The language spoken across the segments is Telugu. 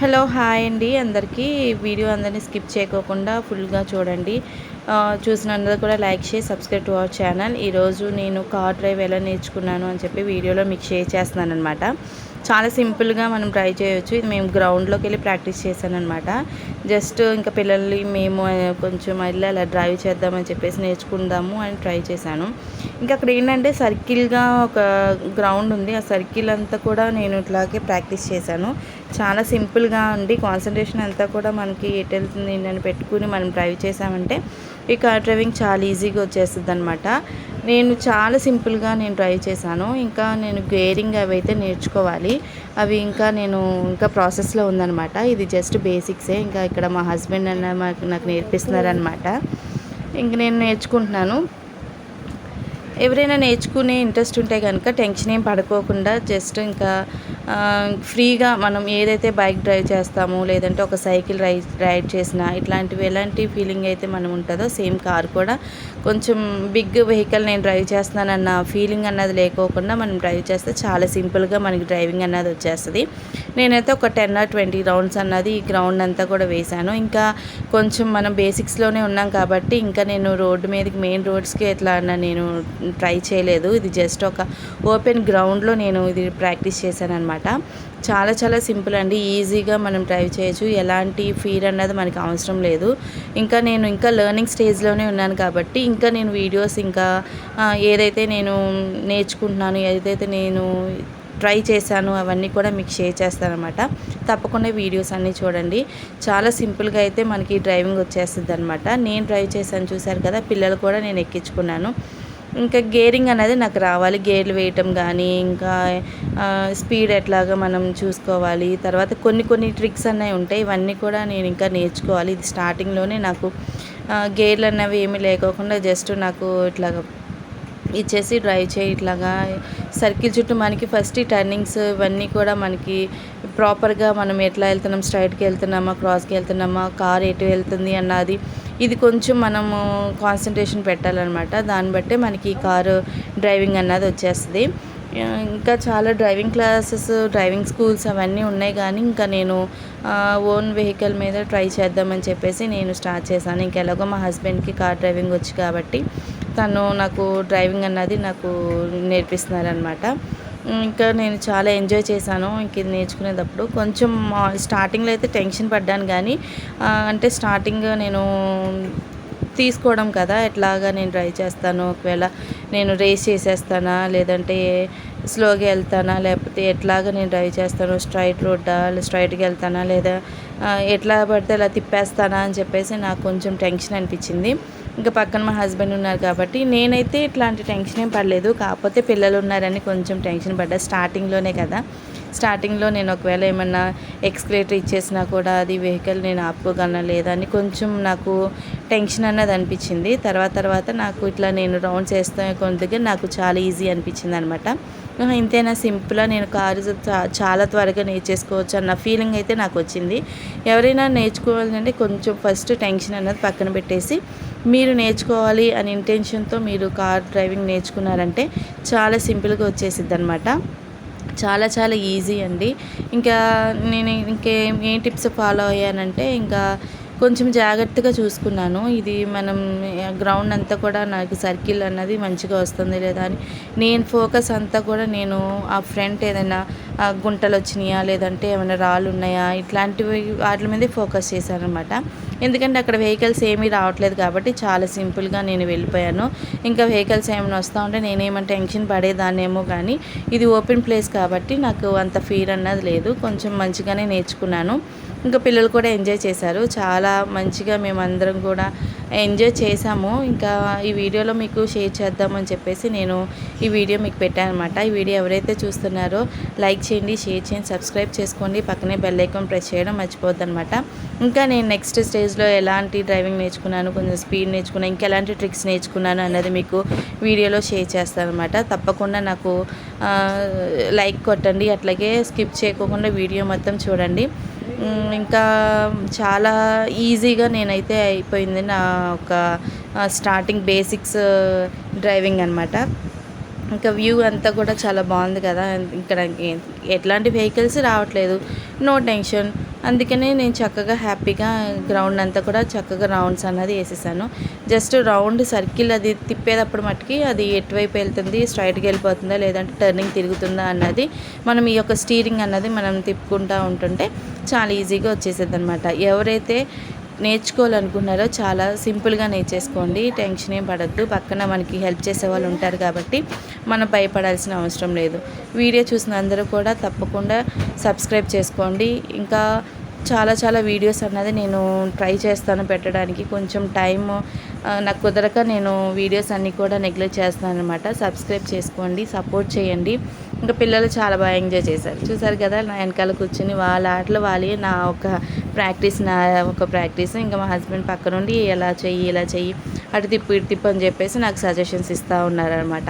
హలో హాయ్ అండి. అందరికీ వీడియో అందరినీ స్కిప్ చేయకోకుండా ఫుల్గా చూడండి. చూసినందుకు కూడా లైక్ చేసి సబ్స్క్రైబ్ టు అవర్ ఛానల్. ఈరోజు నేను కార్ డ్రైవ్ ఎలా నేర్చుకున్నాను అని చెప్పి వీడియోలో మీకు షేర్ చేస్తున్నాను అనమాట చాలా సింపుల్గా మనం ట్రై చేయొచ్చు. ఇది మేము గ్రౌండ్లోకి వెళ్ళి ప్రాక్టీస్ చేశాను అనమాట జస్ట్ ఇంకా పిల్లల్ని మేము కొంచెం వెళ్ళి అలా డ్రైవ్ చేద్దామని చెప్పేసి నేర్చుకుందాము అని ట్రై చేశాను. ఇంకా అక్కడ ఏంటంటే సర్కిల్గా ఒక గ్రౌండ్ ఉంది. ఆ సర్కిల్ అంతా కూడా నేను ఇట్లాగే ప్రాక్టీస్ చేశాను. చాలా సింపుల్గా ఉండి కాన్సన్ట్రేషన్ అంతా కూడా మనకి ఎటు వెళ్తుంది అని పెట్టుకుని మనం డ్రైవ్ చేసామంటే ఈ కార్ డ్రైవింగ్ చాలా ఈజీగా వచ్చేస్తుంది అనమాట నేను చాలా సింపుల్గా నేను ట్రై చేశాను. ఇంకా నేను గేరింగ్ అవి అయితే నేర్చుకోవాలి. అవి ఇంకా నేను ఇంకా ప్రాసెస్లో ఉందనమాట ఇది జస్ట్ బేసిక్సే. ఇంకా ఇక్కడ మా హస్బెండ్ అన్న మాకు నాకు నేర్పిస్తున్నారనమాట ఇంక నేను నేర్చుకుంటున్నాను. ఎవరైనా నేర్చుకునే ఇంట్రెస్ట్ ఉంటే కనుక టెన్షన్ ఏం పడుకోకుండా జస్ట్ ఇంకా ఫ్రీగా మనం ఏదైతే బైక్ డ్రైవ్ చేస్తామో లేదంటే ఒక సైకిల్ రైడ్ రైడ్ చేసినా ఇట్లాంటివి ఎలాంటి ఫీలింగ్ అయితే మనం ఉంటుందో సేమ్ కార్ కూడా. కొంచెం బిగ్ వెహికల్ నేను డ్రైవ్ చేస్తున్నానన్న ఫీలింగ్ అన్నది లేకోకుండా మనం డ్రైవ్ చేస్తే చాలా సింపుల్గా మనకి డ్రైవింగ్ అన్నది వచ్చేస్తుంది. నేనైతే ఒక టెన్ ఆర్ ట్వంటీ రౌండ్స్ అన్నది ఈ గ్రౌండ్ అంతా కూడా వేశాను. ఇంకా కొంచెం మనం బేసిక్స్లోనే ఉన్నాం కాబట్టి ఇంకా నేను రోడ్డు మీదకి మెయిన్ రోడ్స్కి ఎట్లా అన్న నేను ట్రై చేయలేదు. ఇది జస్ట్ ఒక ఓపెన్ గ్రౌండ్లో నేను ఇది ప్రాక్టీస్ చేశాను అనమాట చాలా చాలా సింపుల్ అండి. ఈజీగా మనం డ్రైవ్ చేయొచ్చు. ఎలాంటి ఫీల్ అన్నది మనకి అవసరం లేదు. ఇంకా నేను ఇంకా లెర్నింగ్ స్టేజ్లోనే ఉన్నాను కాబట్టి ఇంకా నేను వీడియోస్ ఇంకా ఏదైతే నేను నేర్చుకుంటున్నాను ఏదైతే నేను ట్రై చేశాను అవన్నీ కూడా మీకు షేర్ చేస్తానమాట తప్పకుండా వీడియోస్ అన్నీ చూడండి. చాలా సింపుల్గా అయితే మనకి డ్రైవింగ్ వచ్చేస్తుంది అనమాట నేను డ్రైవ్ చేశాను చూశారు కదా పిల్లలు కూడా నేను ఎక్కించుకున్నాను. ఇంకా గేరింగ్ అనేది నాకు రావాలి. గేర్లు వేయటం కానీ ఇంకా స్పీడ్ ఎట్లాగా మనం చూసుకోవాలి. తర్వాత కొన్ని కొన్ని ట్రిక్స్ అనేవి ఉంటాయి. ఇవన్నీ కూడా నేను ఇంకా నేర్చుకోవాలి. ఇది స్టార్టింగ్లోనే నాకు గేర్లు అనేవి ఏమీ లేకోకుండా జస్ట్ నాకు ఇట్లాగా ఇచ్చేసి డ్రైవ్ చేయి ఇట్లాగా. సర్కిల్ చుట్టూ మనకి ఫస్ట్ ఈ టర్నింగ్స్ ఇవన్నీ కూడా మనకి ప్రాపర్గా మనం ఎట్లా వెళ్తున్నాం స్ట్రైట్కి వెళ్తున్నామా క్రాస్కి వెళ్తున్నామా కార్ ఎటు వెళ్తుంది అన్నది ఇది కొంచెం మనము కాన్సన్ట్రేషన్ పెట్టాలన్నమాట. దాన్ని బట్టే మనకి కారు డ్రైవింగ్ అన్నది వచ్చేస్తుంది. ఇంకా చాలా డ్రైవింగ్ క్లాసెస్ డ్రైవింగ్ స్కూల్స్ అవన్నీ ఉన్నాయి కానీ ఇంకా నేను ఓన్ వెహికల్ మీద ట్రై చేద్దామని చెప్పేసి నేను స్టార్ట్ చేశాను. ఇంకా ఎలాగో మా హస్బెండ్కి కార్ డ్రైవింగ్ వచ్చు కాబట్టి. తను నాకు డ్రైవింగ్ అన్నది నాకు నేర్పిస్తున్నారనమాట ఇంకా నేను చాలా ఎంజాయ్ చేశాను ఇంక ఇది నేర్చుకునేటప్పుడు. కొంచెం మా- స్టార్టింగ్లో అయితే టెన్షన్ పడ్డాను కానీ అంటే స్టార్టింగ్ నేను తీసుకోవడం కదా ఎట్లాగా నేను డ్రైవ్ చేస్తాను ఒకవేళ నేను రేస్ చేసేస్తానా లేదంటే స్లోగా వెళ్తానా లేకపోతే ఎట్లాగా నేను డ్రైవ్ చేస్తాను స్ట్రైట్ రోడ్డా స్ట్రైట్గా వెళ్తానా లేదా ఎట్లా పడితే అలా తిప్పేస్తానా అని చెప్పేసి నాకు కొంచెం టెన్షన్ అనిపించింది. ఇంకా పక్కన మా హస్బెండ్ ఉన్నారు కాబట్టి నేనైతే ఇట్లాంటి టెన్షన్ ఏం పడలేదు. కాకపోతే పిల్లలు ఉన్నారని కొంచెం టెన్షన్ పడ్డా స్టార్టింగ్లోనే కదా. స్టార్టింగ్లో నేను ఒకవేళ ఏమన్నా ఎక్స్కలేటర్ ఇచ్చేసినా కూడా అది వెహికల్ నేను ఆపుకోగలనా లేదా అని కొంచెం నాకు టెన్షన్ అన్నది అనిపించింది. తర్వాత తర్వాత నాకు ఇట్లా నేను రౌండ్స్ వేస్తే కొద్దిగా నాకు చాలా ఈజీ అనిపించింది అనమాట ఇంతేనా? సింపుల్గా నేను కారు చాలా త్వరగా నేర్చేసుకోవచ్చు అన్న ఫీలింగ్ అయితే నాకు వచ్చింది. ఎవరైనా నేర్చుకోవాలంటే కొంచెం ఫస్ట్ టెన్షన్ అన్నది పక్కన పెట్టేసి మీరు నేర్చుకోవాలి అని ఇంటెన్షన్తో మీరు కార్ డ్రైవింగ్ నేర్చుకున్నారంటే చాలా సింపుల్గా వచ్చేసిద్ది అనమాట చాలా చాలా ఈజీ అండి. ఇంకా నేను ఇంకేం ఏ టిప్స్ ఫాలో అయ్యానంటే ఇంకా కొంచెం జాగ్రత్తగా చూసుకున్నాను. ఇది మనం గ్రౌండ్ అంతా కూడా నాకు సర్కిల్ అన్నది మంచిగా వస్తుంది లేదా అని. నేను ఫోకస్ అంతా కూడా నేను ఆ ఫ్రంట్ ఏదైనా గుంటలు వచ్చినాయా లేదంటే ఏమైనా రాళ్ళు ఉన్నాయా ఇట్లాంటివి వాటి మీదే ఫోకస్ చేశాను అనమాట ఎందుకంటే అక్కడ వెహికల్స్ ఏమీ రావట్లేదు కాబట్టి చాలా సింపుల్గా నేను వెళ్ళిపోయాను. ఇంకా వెహికల్స్ ఏమైనా వస్తూ ఉంటే నేనేమైనా టెన్షన్ పడేదాన్నేమో కానీ ఇది ఓపెన్ ప్లేస్ కాబట్టి నాకు అంత ఫీల్ అన్నది లేదు. కొంచెం మంచిగానే నేర్చుకున్నాను. ఇంకా పిల్లలు కూడా ఎంజాయ్ చేశారు. చాలా మంచిగా మేమందరం కూడా ఎంజాయ్ చేసాము ఇంకా ఈ వీడియోలో మీకు షేర్ చేద్దామని చెప్పేసి నేను ఈ వీడియో మీకు పెట్టాను అనమాట ఈ వీడియో ఎవరైతే చూస్తున్నారో లైక్ చేయండి షేర్ చేయండి సబ్స్క్రైబ్ చేసుకోండి. పక్కనే బెల్ ఐకాన్ ప్రెస్ చేయడం మర్చిపోద్ది అనమాట ఇంకా నేను నెక్స్ట్ స్టేజ్లో ఎలాంటి డ్రైవింగ్ నేర్చుకున్నాను కొంచెం స్పీడ్ నేర్చుకున్నాను ఇంకా ఎలాంటి ట్రిక్స్ నేర్చుకున్నాను అన్నది మీకు వీడియోలో షేర్ చేస్తాను అనమాట తప్పకుండా నాకు లైక్ కొట్టండి. అట్లాగే స్కిప్ చేయకుండా వీడియో మొత్తం చూడండి. ఇంకా చాలా ఈజీగా నేనైతే అయిపోయింది నా ఒక స్టార్టింగ్ బేసిక్స్ డ్రైవింగ్ అనమాట ఇంకా వ్యూ అంతా కూడా చాలా బాగుంది కదా. ఇక్కడ ఎట్లాంటి వెహికల్స్ రావట్లేదు. No tension. అందుకనే నేను చక్కగా హ్యాపీగా గ్రౌండ్ అంతా కూడా చక్కగా రౌండ్స్ అన్నది వేసేసాను. జస్ట్ రౌండ్ సర్కిల్ అది తిప్పేటప్పుడు మట్టుకి అది ఎటువైపు వెళ్తుంది స్ట్రైట్గా వెళ్ళిపోతుందా లేదంటే టర్నింగ్ తిరుగుతుందా అన్నది మనం ఈ యొక్క స్టీరింగ్ అన్నది మనం తిప్పుకుంటూ ఉంటుంటే చాలా ఈజీగా వచ్చేసేది అనమాట ఎవరైతే నేర్చుకోవాలనుకున్నారో చాలా సింపుల్గా నేర్చేసుకోండి టెన్షన్ ఏం పడద్దు. పక్కన మనకి హెల్ప్ చేసే వాళ్ళు ఉంటారు కాబట్టి మనం భయపడాల్సిన అవసరం లేదు. వీడియో చూసిన అందరూ కూడా తప్పకుండా సబ్స్క్రైబ్ చేసుకోండి. ఇంకా చాలా చాలా వీడియోస్ అన్నది నేను ట్రై చేస్తాను పెట్టడానికి. కొంచెం టైం నాకు కుదరక నేను వీడియోస్ అన్నీ కూడా నెగ్లెక్ట్ చేస్తాను అనమాట సబ్స్క్రైబ్ చేసుకోండి సపోర్ట్ చేయండి. ఇంకా పిల్లలు చాలా బాగా ఎంజాయ్ చేశారు. చూసారు కదా నా వెనకాల కూర్చుని వాళ్ళ ఆటలు వాళ్ళే నా ఒక ప్రాక్టీస్ నా ఒక ప్రాక్టీస్. ఇంకా మా హస్బెండ్ పక్క నుండి ఎలా చెయ్యి ఇలా చెయ్యి అటు తిప్పు ఇటు తిప్పు అని చెప్పేసి నాకు సజెషన్స్ ఇస్తూ ఉన్నారనమాట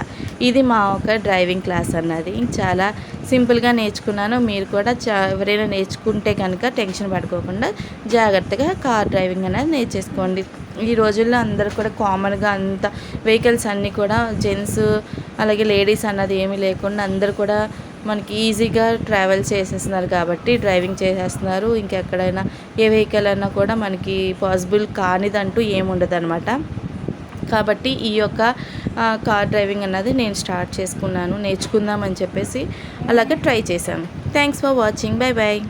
ఇది మా ఒక డ్రైవింగ్ క్లాస్ అన్నది. చాలా సింపుల్గా నేర్చుకున్నాను. మీరు కూడా చా ఎవరైనా నేర్చుకుంటే కనుక టెన్షన్ పడుకోకుండా జాగ్రత్తగా కార్ డ్రైవింగ్ అనేది నేర్చేసుకోండి. ఈ రోజుల్లో అందరు కూడా కామన్గా అంత వెహికల్స్ అన్నీ కూడా జెంట్స్ అలాగే లేడీస్ అన్నది ఏమీ లేకుండా అందరు కూడా మనకి ఈజీగా ట్రావెల్ చేసేస్తున్నారు కాబట్టి డ్రైవింగ్ చేసేస్తున్నారు. ఇంకెక్కడైనా ఏ వెహికల్ అయినా కూడా మనకి పాసిబుల్ కానిదంటూ ఏముండదు అనమాట కాబట్టి ఈ యొక్క కార్ డ్రైవింగ్ అన్నది నేను స్టార్ట్ చేసుకున్నాను. నేర్చుకుందామని చెప్పేసి అలాగే ట్రై చేశాను. Thanks for watching. Bye bye